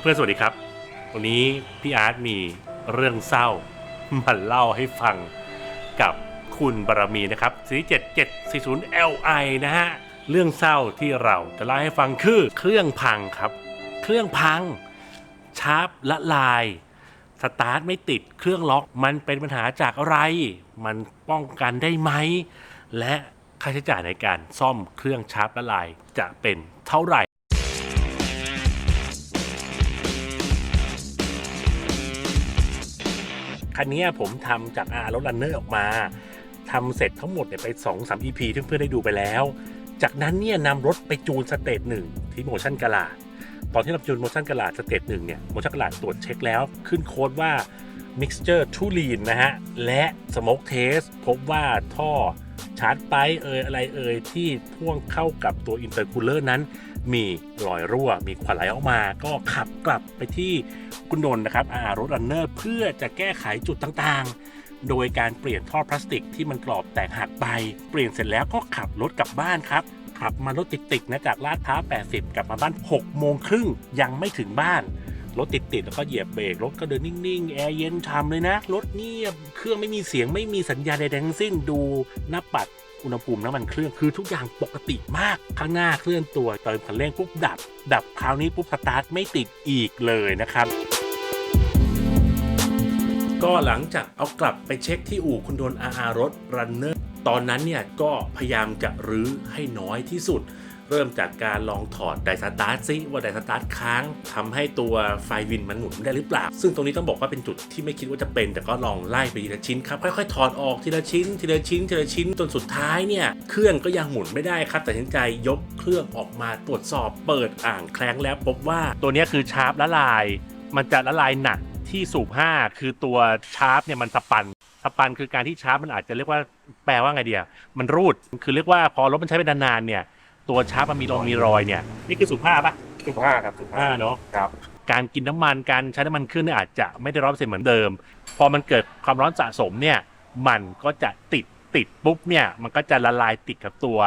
เพื่อนๆ สวัสดีครับ วันนี้พี่อาร์ตมีเรื่องเศร้ามาเล่าให้ฟังกับคุณบารมีนะครับสี7740 Li นะฮะ เรื่องเศร้าที่เราจะเล่าให้ฟังคือเครื่องพังครับ เครื่องพัง ชาร์ปละลาย สตาร์ทไม่ติด เครื่องล็อก มันเป็นปัญหาจากอะไร มันป้องกันได้ไหม และค่าใช้จ่ายในการซ่อมเครื่องชาร์ปละลายจะเป็นเท่าไหร่ คันนี้ผมทำจาก R รถ Runner ออกมาทำเสร็จทั้งหมดเนี่ยไป2 3 EP ที่เพื่อนได้ดูไปแล้ว จากนั้นเนี่ยนำรถไปจูนสเตจหนึ่งที่โมชั่นกลาดตอนที่เราจูนโมชั่นกลาดสเตจหนึ่งเนี่ยโมชั่นกลาดตรวจเช็คแล้วขึ้นโค้ดว่า Mixture t o l e a n นะฮะ และ Smoke Test พบว่าท่อชาร์จไปเอ่ยอะไรเอ่ยที่พ่วงเข้ากับตัว Intercooler นั้น มีรอยรั่ว มีควันไหลออกมา ก็ขับกลับไปที่คุณนนท์นะครับอารถรันเนอร์เพื่อจะแก้ไขจุดต่างๆ โดยการเปลี่ยนท่อพลาสติกที่มันกรอบแตกหักไป เปลี่ยนเสร็จแล้วก็ขับรถกลับบ้านครับขับมารถติดๆนะจากลาดพร้าว80 กลับมาบ้าน 6 โมงครึ่งยังไม่ถึงบ้านรถติดๆแล้วก็เหยียบเบรกรถก็เดินนิ่งๆ แอร์เย็นทำเลยนะ รถเงียบ เครื่องไม่มีเสียงไม่มีสัญญาณใดๆทั้งสิ้นดูหน้าปัด อุณหภูมิน้ำมันเครื่องคือทุกอย่างปกติมากข้างหน้าเคลื่อนตัวเติมคันเร่งปุ๊บดับ ดับคราวนี้ปุ๊บสตาร์ทไม่ติดอีกเลยนะครับก็หลังจากเอากลับไปเช็คที่อู่คุณโดนอาอารถรันเนอร์ตอนนั้นเนี่ยก็พยายามจะรื้อให้น้อยที่สุด เริ่มจากการลองถอดไดสตาร์ทซิว่าไดสตาร์ทค้างทำให้ตัวไฟวินมันหมุนได้หรือเปล่า ซึ่งตรงนี้ต้องบอกว่าเป็นจุดที่ไม่คิดว่าจะเป็น แต่ก็ลองไล่ไปทีละชิ้นครับค่อยๆถอดออกทีละชิ้น ทีละชิ้น ทีละชิ้นจนสุดท้ายเนี่ยเครื่องก็ยังหมุนไม่ได้ครับตัดสินใจยกเครื่องออกมาตรวจสอบเปิดอ่างแคลงแล้วพบว่าตัวนี้คือชาร์ปละลาย มันจะละลายหนักที่สูบ5คือตัวชาร์ปเนี่ยมันสปันสปันคือการที่ชาร์ปมันอาจจะเรียกว่าแปลว่าไงเดียมันรูด คือเรียกว่าพอรถมันใช้ไปนานๆเนี่ย ตัวชาร์ปมันมีรอยมีรอยเนี่ย นี่คือสูบผ้าปะสิบห้าครับสิบห้าผ้าเนาะ ครับ การกินน้ำมันการใช้น้ำมันเครื่องเนี่ยอาจจะไม่ได้ร้อยเปอร์เซ็นต์เหมือนเดิม พอมันเกิดความร้อนสะสมเนี่ย มันก็จะติดติดปุ๊บเนี่ย มันก็จะละลายติดกับตัว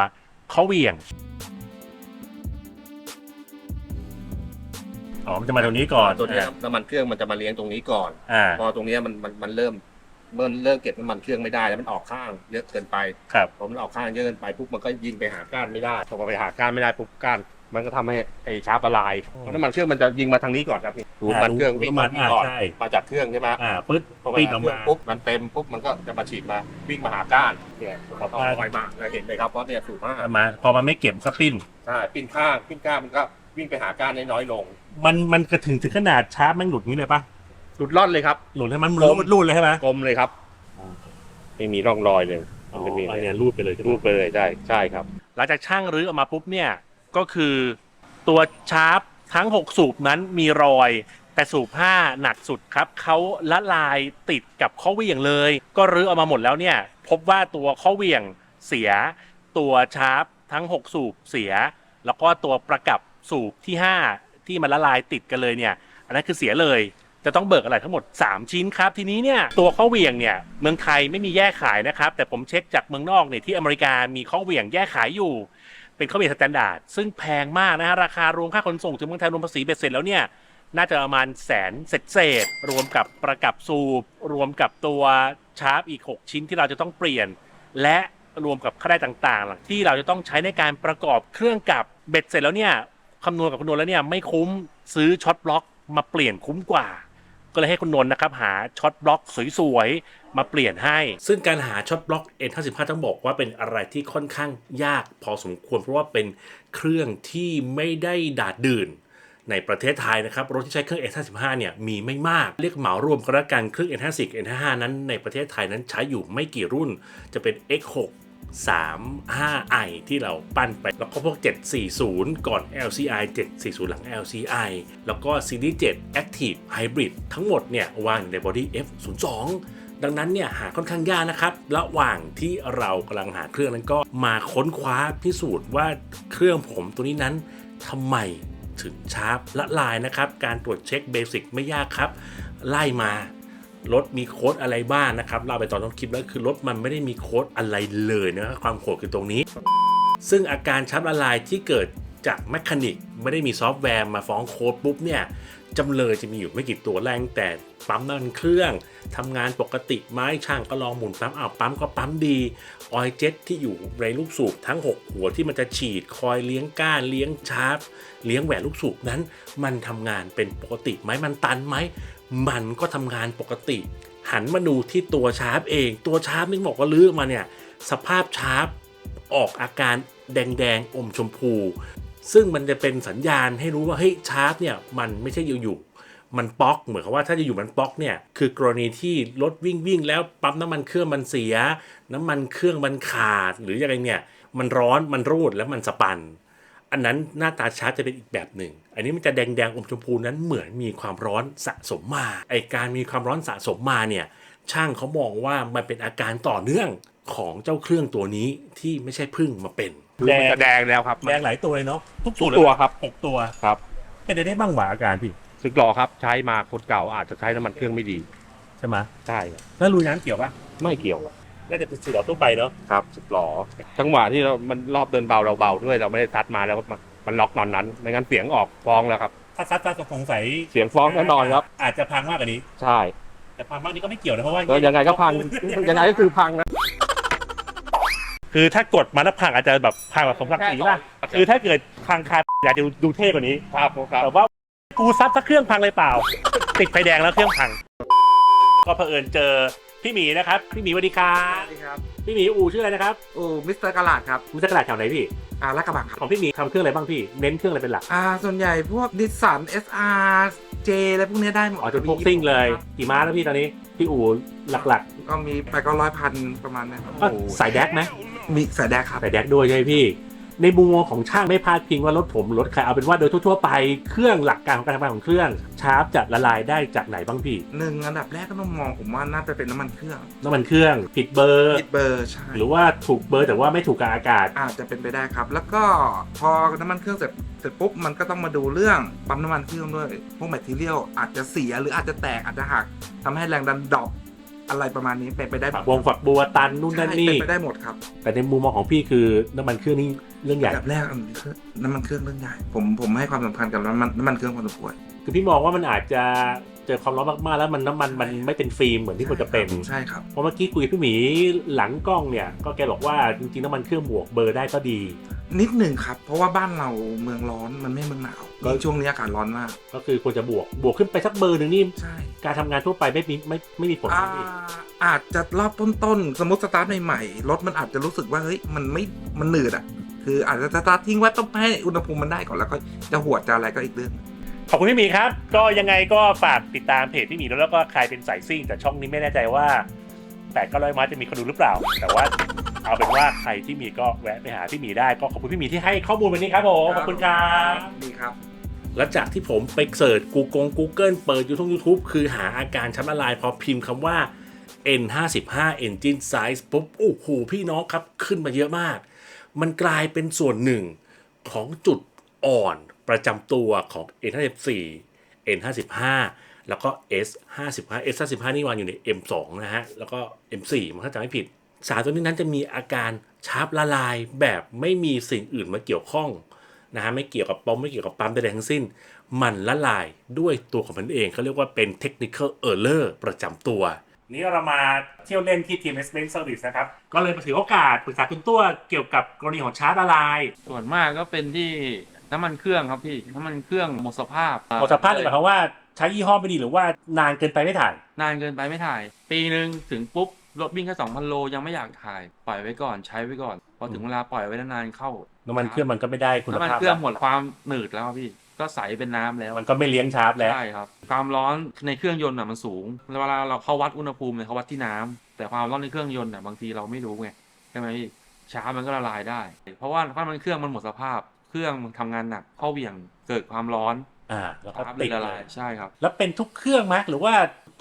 เขาเหวี่ยง อ๋อ มันจะมาตรงนี้ก่อนตัวเนี้ยน้ำมันเครื่องมันจะมาเลี้ยงตรงนี้ก่อน อ่า พอตรงเนี้ยมันมันมันเริ่ม เมื่อเริ่มเก็บน้ำมันเครื่องไม่ได้แล้วมันออกข้างเยอะเกินไปครับพอมันออกข้างเยอะเกินไปปุ๊บมันก็ยิงไปหาก้านไม่ได้พอไปหาก้านไม่ได้ปุ๊บก้าน มันก็ทำให้ไอ้ชาร์ปละลายเพราะน้ำมันเครื่องมันจะยิงมาทางนี้ก่อนครับพี่ดูน้ำมันเครื่องวิ่งมาที่ก่อนใช่ มาจากเครื่องใช่ไหมอ่าปึ๊ดพอปีมานออกเครื่องมาปุ๊บมันเต็มปุ๊บมันก็จะมาฉีดมาวิ่งมาหาก้านเนี่ยพอต้องลอยมาเราเห็นเลยครับเพราะเนี่ยสูบมากมา พอมันไม่เก็บก็ปิ้น ใช่ปิ้นข้างปิ้นก้านมันก็วิ่งไปหาก้านน้อยๆลง มันมันกระถึงถึงขนาดชาร์ปแม่งหลุดงี้เลยปะ หลุดล่อนเลยครับ หลุดให้มันกลมรูดรูดเลยใช่ไหมกลมเลยครับ ไม่มีร่องรอยเลยอ๋อไม่มีอันเนี้ยรูดไปเลยใช่ไหมรูปไปเลยได้ใช่ครับ หลังจากช่างรื้อออกมาปุ๊บเนี่ยก็คือตัวชาร์ปทั้ง 6 สูบนั้นมีรอย แต่สูบ5หนักสุดครับเขาละลายติดกับข้อเหวี่ยงเลย ก็รื้อออกมาหมดแล้วเนี่ย พบว่าตัวข้อเหวี่ยงเสีย ตัวชาร์ปทั้ง 6 สูบเสีย แล้วก็ตัวประกับสูบที่ 5 ที่มันละลายติดกันเลยเนี่ย อันนั้นคือเสียเลย จะต้องเบิกอะไรทั้งหมด 3 ชิ้นครับ ทีนี้เนี่ยตัวข้อเหวี่ยงเนี่ยเมืองไทยไม่มีแยกขายนะครับ แต่ผมเช็คจากเมืองนอกเนี่ยที่อเมริกามีข้อเหวี่ยงแยกขายอยู่ เป็นข้อเหวี่ยงสแตนดาร์ดซึ่งแพงมากนะฮะราคารวมค่าขนส่งถึงเมืองไทยรวมภาษีเบ็ดเสร็จแล้วเนี่ยน่าจะประมาณแสนเศษเศษรวมกับประกับสูบ รวมกับตัวชาร์ปอีก 6 ชิ้นที่เราจะต้องเปลี่ยน และรวมกับค่าได้ต่างๆ ที่เราจะต้องใช้ในการประกอบเครื่องกับเบ็ดเสร็จแล้วเนี่ยคำนวณกับคำนวณแล้วเนี่ยไม่คุ้มซื้อช็อตบล็อกมาเปลี่ยนคุ้มกว่า ก็เลยให้คุณนนท์นะครับหาช็อตบล็อกสวยๆ มาเปลี่ยนให้ ซึ่งการหาช็อตบล็อก N55 ต้องบอกว่าเป็นอะไรที่ค่อนข้างยากพอสมควร เพราะว่าเป็นเครื่องที่ไม่ได้ดาดดื่นในประเทศไทยนะครับรถที่ใช้เครื่อง N55 เนี่ยมีไม่มากเรียกเหมารวมกันละกันเครื่อง N50 N55 นั้นในประเทศไทยนั้นใช้อยู่ไม่กี่รุ่นจะเป็น X6 35i ที่เราปั้นไป แล้วก็พวก 740 ก่อน LCI 740 หลัง LCI แล้วก็ Series 7 Active Hybrid ทั้งหมดเนี่ยวางอยู่ในบอดี้ F02 ดังนั้นเนี่ยหาค่อนข้างยากนะครับ ระหว่างที่เรากำลังหาเครื่องนั้นก็มาค้นคว้าพิสูจน์ว่าเครื่องผมตัวนี้นั้นทำไมถึงชาร์ปละลายนะครับ การตรวจเช็คเบสิกไม่ยากครับ ไล่มา รถมีโค้ดอะไรบ้างนะครับเราไปตอนต้นคลิปแล้วคือรถมันไม่ได้มีโค้ดอะไรเลยนะครับความโหดคือตรงนี้ ซึ่งอาการชับละลายที่เกิด จากแมคานิกไม่ได้มีซอฟต์แวร์มาฟ้องโค้ดปุ๊บเนี่ยจำเลยจะมีอยู่ไม่กี่ตัวแรงแต่ปั๊มน้ำมันเครื่องทำงานปกติไหม้ช่างก็ลองหมุนปั๊มอ้าวปั๊มก็ปั๊มดี ออยล์เจ็ตที่อยู่ในลูกสูบทั้ง 6 หัวที่มันจะฉีดคอยเลี้ยงก้านเลี้ยงชาร์ปเลี้ยงแหวนลูกสูบนั้น มันทำงานเป็นปกติไหมมันตันไหมมันก็ทำงานปกติ หันมาดูที่ตัวชาร์ปเอง ตัวชาร์ปนี่บอกว่าลื้อมาเนี่ยสภาพชาร์ปออกอาการแดงๆอมชมพู ซึ่งมันจะเป็นสัญญาณให้รู้ว่าเฮ้ยชาร์ปเนี่ยมันไม่ใช่อยู่ๆมันป๊อกเหมือนกับว่าถ้าจะอยู่มันป๊อกเนี่ยคือกรณีที่รถวิ่งวิ่งแล้วปั๊มน้ำมันเครื่องมันเสีย น้ำมันเครื่องมันขาดหรืออะไรเนี่ยมันร้อนมันรูดแล้วมันสปัน อันนั้นหน้าตาชาร์จจะเป็นอีกแบบหนึ่ง อันนี้มันจะแดงแดงๆอมชมพูนั้นเหมือนมีความร้อนสะสมมาไอการมีความร้อนสะสมมาเนี่ยช่างเขามองว่ามันเป็นอาการต่อเนื่องของเจ้าเครื่องตัวนี้ที่ไม่ใช่พึ่งมาเป็น คือมันจะแดงแล้วครับแดงหลายตัวเลยเนาะทุกทุกตัวครับหกตัวครับเป็นได้บ้างหวาอาการพี่สึกหล่อครับใช้มาคนเก่าอาจจะใช้น้ำมันเครื่องไม่ดีใช่ไหมใช่ครับแล้วรูน้ำเกี่ยวปะไม่เกี่ยวครับน่าจะเป็นสีดอกทั่วไปเนาะครับสึกหล่อจังหวะที่เรามันรอบเดินเบาเราเบาด้วยเราไม่ได้ซัดมาแล้วมันมันล็อกนอนนั้นไม่งั้นเสียงออกฟ้องแล้วครับถ้าซัดซัดสงสัยเสียงฟ้องแน่นอนครับ อาจจะพังมากกว่านี้ ใช่ แต่พังมากนี้ก็ไม่เกี่ยวนะเพราะว่าก็ยังไงก็พังยังไงก็คือพังนะ คือถ้ากดมาแล้วพังอาจจะแบบพังแบบสมศักดิ์ศรีป่ะใช่คือถ้าเกิดพังคาอยากจะดูดูเท่กว่านี้ครับครับแต่ว่ากูซับสักเครื่องพังเลยเปล่า ติดไฟแดงแล้วเครื่องพัง ก็เผอิญเจอพี่หมีนะครับ พี่หมีสวัสดีครัสบวัสดีครับ พี่หมีอู่ชื่ออะไรนะครับโอ้มิสเตอร์กาลาดครับคุณจะกระดาษแถวไหนพี่อ่าลาดกระบังครับของพี่หมีทำเครื่องอะไรบ้างพี่เน้นเครื่องอะไรเป็นหลักอ่าส่วนใหญ่พวกดิสัน SR J อะไรพวกเนี้ยได้หมดอ๋อจนพวกซิ่งเลยกี่ม้าแล้วพี่ตอนนี้พี่อู่หลักก็มีไปก็ร้อยพันประมาณนั้นครับๆก็สายแดกไหม มีสายแดกครับสายแดกด้วยใช่ไหมพี่ ในมุมมองของช่างไม่พลาดพิงว่ารถผมรถใครเอาเป็นว่าโดยทั่วๆไปเครื่องหลักการของการทำงานของเครื่องชาร์ปจะละลายได้จากไหนบ้างพี่หนึ่งอันดับแรกก็ต้องมองผมว่าน่าจะเป็นน้ำมันเครื่องน้ำมันเครื่องผิดเบอร์ปิดเบอร์ใช่ หรือว่าถูกเบอร์แต่ว่าไม่ถูกกับอากาศ อาจจะเป็นไปได้ครับ แล้วก็พอน้ำมันเครื่องเสร็จเสร็จปุ๊บมันก็ต้องมาดูเรื่องปั๊มน้ำมันเครื่องด้วย พวกแมทเทียลอาจจะเสียหรืออาจจะแตกอาจจะหักทำให้แรงดันดรอป อะไรประมาณนี้เป็นไปได้หมฝัดกวงฝักบัวตันนู่นใช่นั่นนี่เป็นไปได้หมดครับแต่ในมุมมองของพี่คือน้ำมันเครื่องนี่เรื่องใหญ่อันดับแรกอันนี้คือน้ำมันเครื่องเรื่องใหญ่ผมผมให้ความสำคัญกับน้ำมันน้ำมันเครื่องพอสมควร คือพี่มองว่ามันอาจจะเจอความร้อนมากๆ แล้วมันน้ำมันมันไม่เป็นฟิล์มเหมือนที่ควรจะเป็น ใช่ครับ เพราะเมื่อกี้คุยกับพี่หมีหลังกล้องเนี่ย ก็แกบอกว่าจริงๆน้ำมันเครื่องบวกเบอร์ได้ก็ดี นิดหนึ่งครับ เพราะว่าบ้านเราเมืองร้อนมันไม่เมืองหนาวก็ยิ่งช่วงนี้อากาศร้อนมาก ก็คือควรจะบวกบวกขึ้นไปสักเบอร์หนึ่งนี่ใช่การทำงานทั่วไปไม่มีไม่ไม่มีผลอ่านะพี่อาจจะรอบต้นๆ สมมติสตาร์ทใหม่ๆรถมันอาจจะรู้สึกว่าเฮ้ยมันไม่มันหนืดอะ คืออาจจะสตาร์ททิ้งไว้ต้องให้อุณหภูมิมันได้ก่อนแล้วก็จะหวดจะอะไรก็อีกเรื่องขอบคุณพี่หมีครับ ก็ยังไงก็ฝากติดตามเพจพี่หมีแล้วแล้วก็ใครเป็นสายซิ่งแต่ช่องนี้ไม่แน่ใจว่าแปดก็ร้อยมาจะมีคนดูหรือเปล่า แต่ว่า เอาเป็นว่าใครที่มีก็แวะไปหาพี่หมีได้ก็ขอบคุณพี่หมีที่ให้ข้อมูลวันนี้ครับผมขอบคุณครับดีครับและจากที่ผมไปเสิร์ช Google Google เปิด YouTube YouTube คือหาอาการช้ำละลายพอพิมพ์คำว่า N55 Engine Size ปุ๊บโอ้โหพี่น้องครับขึ้นมาเยอะมาก มันกลายเป็นส่วนหนึ่งของจุดอ่อนประจำตัวของ N54 N55 แล้วก็ S55 S55 นี่วางอยู่ใน M2 นะฮะ แล้วก็ M4 มันถ้าจำไม่ผิด สารตัวนี้นั้นจะมีอาการชาร์ปละลายแบบไม่มีสิ่งอื่นมาเกี่ยวข้องนะฮะไม่เกี่ยวกับปอมไม่เกี่ยวกับปั๊มใดๆทั้งสิ้น มันละลายด้วยตัวของมันเองเขาเรียกว่าเป็น technical error ประจำตัว นี่เรามาเที่ยวเล่นที่ทีม s m e n Service นะครับ ก็เลยมาถือโอกาสปรึกษาคุณตัวเกี่ยวกับกรณีของชาร์จละลาย ส่วนมากก็เป็นที่น้ำมันเครื่องครับพี่น้ำมันเครื่องหมดสภาพหมดสภาพเลยหมายความว่าใช้ยี่ห้อไม่ดีหรือว่านานเกินไปไม่ถ่าย นานเกินไปไม่ถ่าย ปีหนึ่งถึงปุ๊บ รถวิ่งแค่สองพันโลยังไม่อยากถ่าย ปล่อยไว้ก่อนใช้ไว้ก่อน พอถึงเวลาปล่อยไว้นานๆเข้าน้ำมันเครื่องมันก็ไม่ได้คุณน้ำมันภาพเครื่องหมดความหนืดแล้วพี่ ก็ใสเป็นน้ำแล้วมันก็ไม่เลี้ยงชาร์จแล้วใช่ครับ ความร้อนในเครื่องยนต์อะมันสูงเวลาเราเขาวัดอุณหภูมิเนี่ยเขาวัดที่น้ำแต่ความร้อนในเครื่องยนต์อะบางทีเราไม่รู้ไงใช่ไหมพี่ช้ามันก็ละลายได้ เพราะว่าถ้ามันเครื่องมันหมดสภาพ เครื่องมันทำงานหนักเข้าเหวี่ยงเกิดความร้อนอ่าแล้วก็ช้ามัติดนละเลลายยใช่ครับ แล้วเป็นทุกเครื่องไหมหรือว่า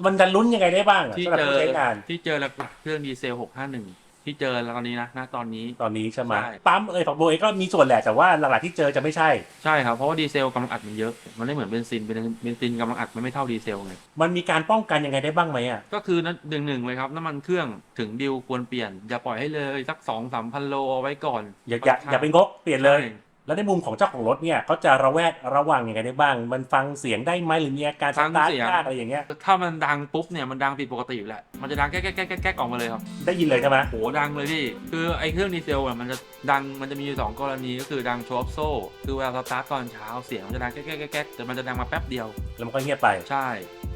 มันจะลุ้นยังไงได้บ้างอะที่สำหรับเจอผู้ใช้งาน ที่เจอหลักๆเครื่องดีเซล 651 ที่เจอแล้วตอนนี้นะณตอนนี้ ตอนนี้ใช่ไหมใช่ ปั๊มเอยฝักบัวเองก็มีส่วนแหละแต่ว่าหลักๆที่เจอจะไม่ใช่ ใช่ครับ เพราะว่าดีเซลกำลังอัดมันเยอะ มันไม่เหมือนเบนซินเป็นเบนซินกำลังอัดมันไม่เท่าดีเซลไง มันมีการป้องกันยังไงได้บ้างไหมอะก็คือนั้นหนึ่งหนึ่งเลยครับ น้ำมันเครื่องถึงดิวควรเปลี่ยน อย่าปล่อยให้เลยสักสองสามพันโลเอาไว้ก่อนอย่าอย่าอย่าไปงกเปลี่ยนเลย ใช่ แล้วในมุมของเจ้าของรถเนี่ยเขาจะระแวดระวังยังไงได้บ้าง มันฟังเสียงได้ไหมหรือมีอาการสฟังตาร์ทเสียงยากอะไรอย่างเงี้ยถ้ามันดังปุ๊บเนี่ยมันดังผิดปกติอยู่แหละมันจะดังแก๊กแก๊กแก๊กแก๊กแก๊กออกมาเลยครับได้ยินเลยใช่ไหมโหดังเลยพี่คือไอ้เครื่องดีเซลอะมันจะดังมันจะมีอยู่สองกรณีก็คือดังโชว์ออฟโซ่ คือเวลาสตาร์ทตอนเช้าเสียงมันจะดังแก๊กแก๊กแก๊กแก๊กแต่มันจะดังมาแป๊บเดียวแล้วมันก็เงียบไปใช่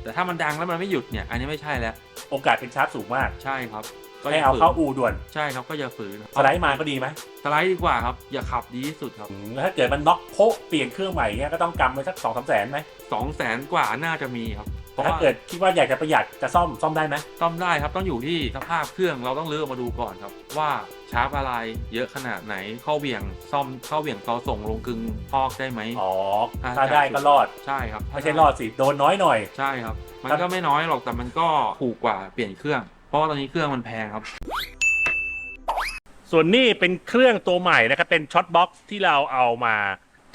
แต่ถ้ามันดังแล้วมันไม่หยุดเนี่ยอันนี้ไม่ใช่แล้ว โอกาสเป็นชาร์จสูงมากใช่ครับ ให้เอาเข้าอู่ด่วนใช่ครับก็อย่าฝืนสไลด์มาก็ดีไหมสไลด์ดีกว่าครับ อย่าขับดีที่สุดครับอืมแล้วถ้าเกิดมันน็อกโพะเปลี่ยนเครื่องใหม่เงี้ยก็ต้องกำไว้สักสองสามแสนไหมสองแสนกว่าน่าจะมีครับเพราะถ้าว่าเกิดคิดว่าอยากจะประหยัดจะซ่อมซ่อมได้ไหมซ่อมได้ครับต้องอยู่ที่สภาพเครื่องเราต้องเลือกมาดูก่อนครับ ว่าชาร์ปอะไรเยอะขนาดไหนเข้าเบี่ยงซ่อมเข้าเบี่ยงต่อส่งลงกึงพอกได้ไหมอ๋ออ่าถ้าได้ก็รอดใช่ครับไม่ใช่รอดสิโดนน้อยหน่อยใช่ครับ มันครับก็ไม่น้อยหรอกแต่มันก็ถูกกว่าเปลี่ยนเครื่อง เพราะว่าตอนนี้เครื่องมันแพงครับ ส่วนนี้เป็นเครื่องตัวใหม่นะครับ เป็นช็อตบ็อกซ์ที่เราเอามา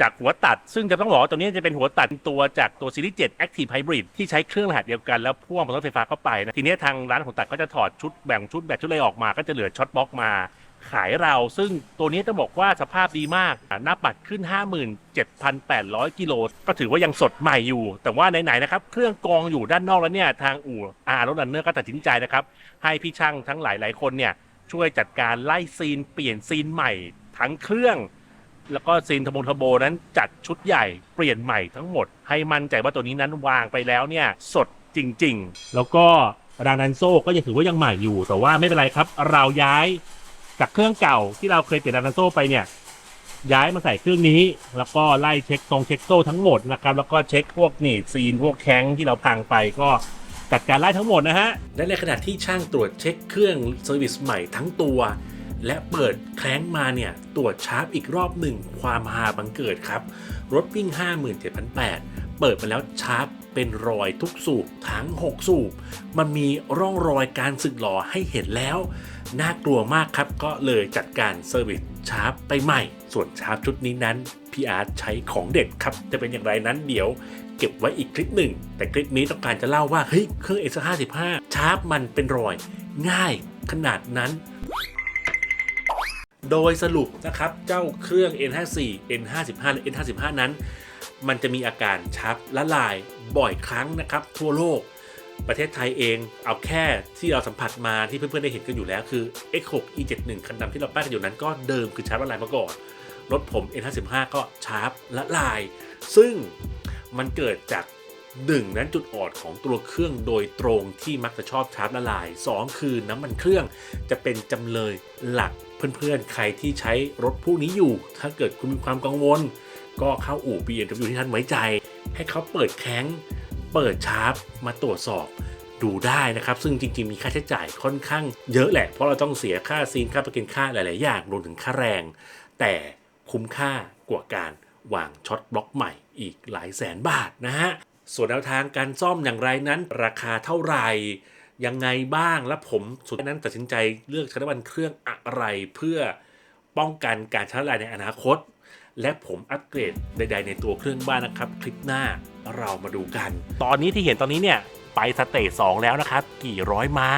จากหัวตัด ซึ่งจะต้องบอกว่าตัวนี้จะเป็นหัวตัดตัวจากตัวซีรีส์7 Active Hybrid ที่ใช้เครื่องรหัสเดียวกันแล้วพ่วงมอเตอร์ไฟฟ้าเข้าไปนะทีนี้ทางร้านของตัดก็จะถอดชุดแบ่งชุดแบตชุดอะไรออกมา ก็จะเหลือช็อตบ็อกซ์มาขายเรา ซึ่งตัวนี้ต้องบอกว่าสภาพดีมากหน้าปัดขึ้น 57,800 กิโล ก็ถือว่ายังสดใหม่อยู่ แต่ว่าไหนๆนะครับ เครื่องกองอยู่ด้านนอกแล้วเนี่ย ทางอู่อารถรันเนอร์ก็ตัดสินใจนะครับ ให้พี่ช่างทั้งหลายๆคนเนี่ยช่วยจัดการไล่ซีนเปลี่ยนซีนใหม่ทั้งเครื่อง แล้วก็ซีนทบงทโบนั้นจัดชุดใหญ่เปลี่ยนใหม่ทั้งหมด ให้มั่นใจว่าตัวนี้นั้นวางไปแล้วเนี่ยสดจริง ๆ แล้วก็รางนันโซ่ก็ยังถือว่ายังใหม่อยู่ แต่ว่าไม่เป็นไรครับ เราย้ายจากเครื่องเก่าที่เราเคยเปลี่ยนรางนันโซ่ไปเนี่ยย้ายมาใส่เครื่องนี้ แล้วก็ไล่เช็คทรงเช็คโซ่ทั้งหมดนะครับ แล้วก็เช็คพวกนี่ซีนพวกแข้งที่เราพังไปก็ จัดการไล่ทั้งหมดนะฮะ และในขณะที่ช่างตรวจเช็คเครื่องเซอร์วิสใหม่ทั้งตัว และเปิดแคล้งมาเนี่ย ตรวจชาร์ปอีกรอบหนึ่งความฮาบังเกิดครับ รถวิ่ง 57,800เปิดมาแล้วชาร์ปเป็นรอยทุกสูบทั้ง 6 สูบ มันมีร่องรอยการสึกหลอให้เห็นแล้ว น่ากลัวมากครับ ก็เลยจัดการเซอร์วิสชาร์ปไปใหม่ ส่วนชาร์ปชุดนี้นั้นพี่อาร์ตใช้ของเด็ดครับ จะเป็นอย่างไรนั้นเดี๋ยว เก็บไว้อีกคลิปหนึ่ง แต่คลิปนี้ต้องการจะเล่าว่าเฮ้ยเครื่อง S55 ชาร์ปมันเป็นรอย ง่ายขนาดนั้น โดยสรุปนะครับ เจ้าเครื่อง N54 N55 และ N55 นั้น มันจะมีอาการชับละลายบ่อยครั้งนะครับ ทั่วโลกประเทศไทยเองเอาแค่ที่เราสัมผัสมาที่เพื่อนๆได้เห็นกันอยู่แล้วคือ X6 E71 คันดำที่เราป้ายกันอยู่นั้นก็เดิมคือชาร์ปละลายมาก่อนรถผม N55 ก็ชาร์ปละลาย ซึ่ง มันเกิดจาก1นั้นจุดอ่อนของตัวเครื่องโดยตรงที่มักจะชอบชาร์ปละลาย 2 คือน้ำมันเครื่องจะเป็นจำเลยหลักเพื่อนๆ ใครที่ใช้รถพวกนี้อยู่ ถ้าเกิดคุณมีความกังวล ก็เข้าอู่ BMW ที่ท่านไว้ใจ ให้เขาเปิดแข้งเปิดชาร์ปมาตรวจสอบดูได้นะครับ ซึ่งจริงๆ มีค่าใช้จ่ายค่อนข้างเยอะแหละ เพราะเราต้องเสียค่าซีนค่าประกันค่าหลายๆอย่างรวมถึงค่าแรง แต่คุ้มค่ากว่าการวางช็อตบล็อกใหม่ อีกหลายแสนบาทนะฮะ ส่วนแนวทางการซ่อมอย่างไรนั้น ราคาเท่าไหร่ยังไงบ้างและผมสุดท้ายนั้นตัดสินใจเลือกใช้น้ำมันเครื่องอะไรเพื่อป้องกันการใช้ลายในอนาคต และผมอัปเกรดใด ๆ ในตัวเครื่องบ้านนะครับ คลิปหน้าเรามาดูกัน ตอนนี้ที่เห็นตอนนี้เนี่ย ไปสเตจ2แล้วนะครับ กี่ร้อยม้า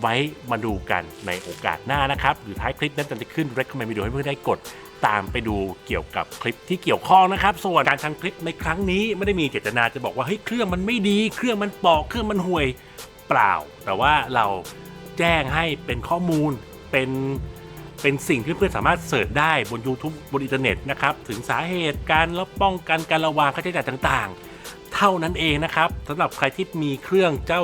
ไว้มาดูกันในโอกาสหน้านะครับ หรือท้ายคลิปนั้นจะขึ้น recommend video ให้เพื่อนได้กด ตามไปดูเกี่ยวกับคลิปที่เกี่ยวข้องนะครับ ส่วนการทำคลิปในครั้งนี้ไม่ได้มีเจตนาจะบอกว่าเฮ้ยเครื่องมันไม่ดี เครื่องมันปอกเครื่องมันห่วยเปล่า แต่ว่าเราแจ้งให้เป็นข้อมูลเป็นเป็นสิ่งที่เพื่อนสามารถเสิร์ชได้บน YouTube บนอินเทอร์เน็ตนะครับถึงสาเหตุการแล้วป้องกันการระวังค่าใช้จ่ายต่างๆ เท่านั้นเองนะครับสำหรับใครที่มีเครื่องเจ้า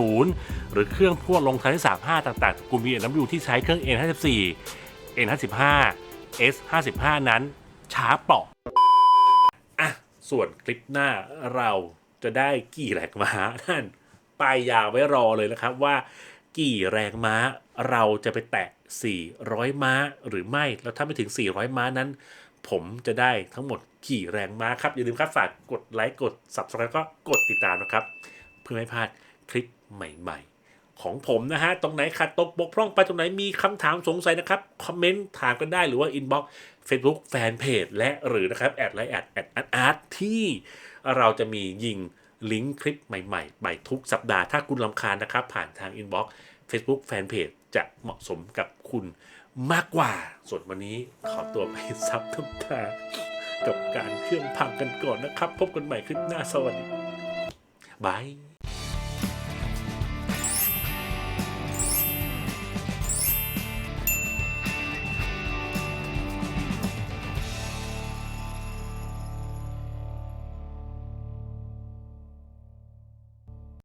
740 หรือเครื่องพวกลงท้ายด้วย35 ต่างๆกลุ่ม BMW ที่ใช้เครื่อง N54 N55 S55 นั้นช้าเปาะอะ ส่วนคลิปหน้าเราจะได้กี่แรงม้านั่นป้ายยาไว้รอเลยนะครับว่ากี่แรงม้าเราจะไปแตะ 400 ม้าหรือไม่ แล้วถ้าไม่ถึง 400 ม้านั้น ผมจะได้ทั้งหมดกี่แรงม้าครับ อย่าลืมครับฝากกดไลค์กด Subscribe ก็กดติดตามนะครับ เพื่อไม่พลาดคลิปใหม่ ๆ ของผมนะฮะ ตรงไหนขาดตกบกพร่องไปตรงไหนมีคำถามสงสัยนะครับ คอมเมนต์ถามกันได้หรือว่า Inbox Facebook Fanpage และหรือนะครับ แอดไลน์แอดแอดอาร์ตที่เราจะมียิงลิงก์คลิปใหม่ๆ ไปทุกสัปดาห์ถ้าคุณลำคาญนะครับ ผ่านทาง Inbox Facebook Fanpage จจะเหมาะสมกับคุณมากกว่า ส่วนวันนี้ขอตัวไปซับน้ำตากับการเครื่องพังกันก่อนนะครับ พบกันใหม่คลิปหน้าสวัสดีบาย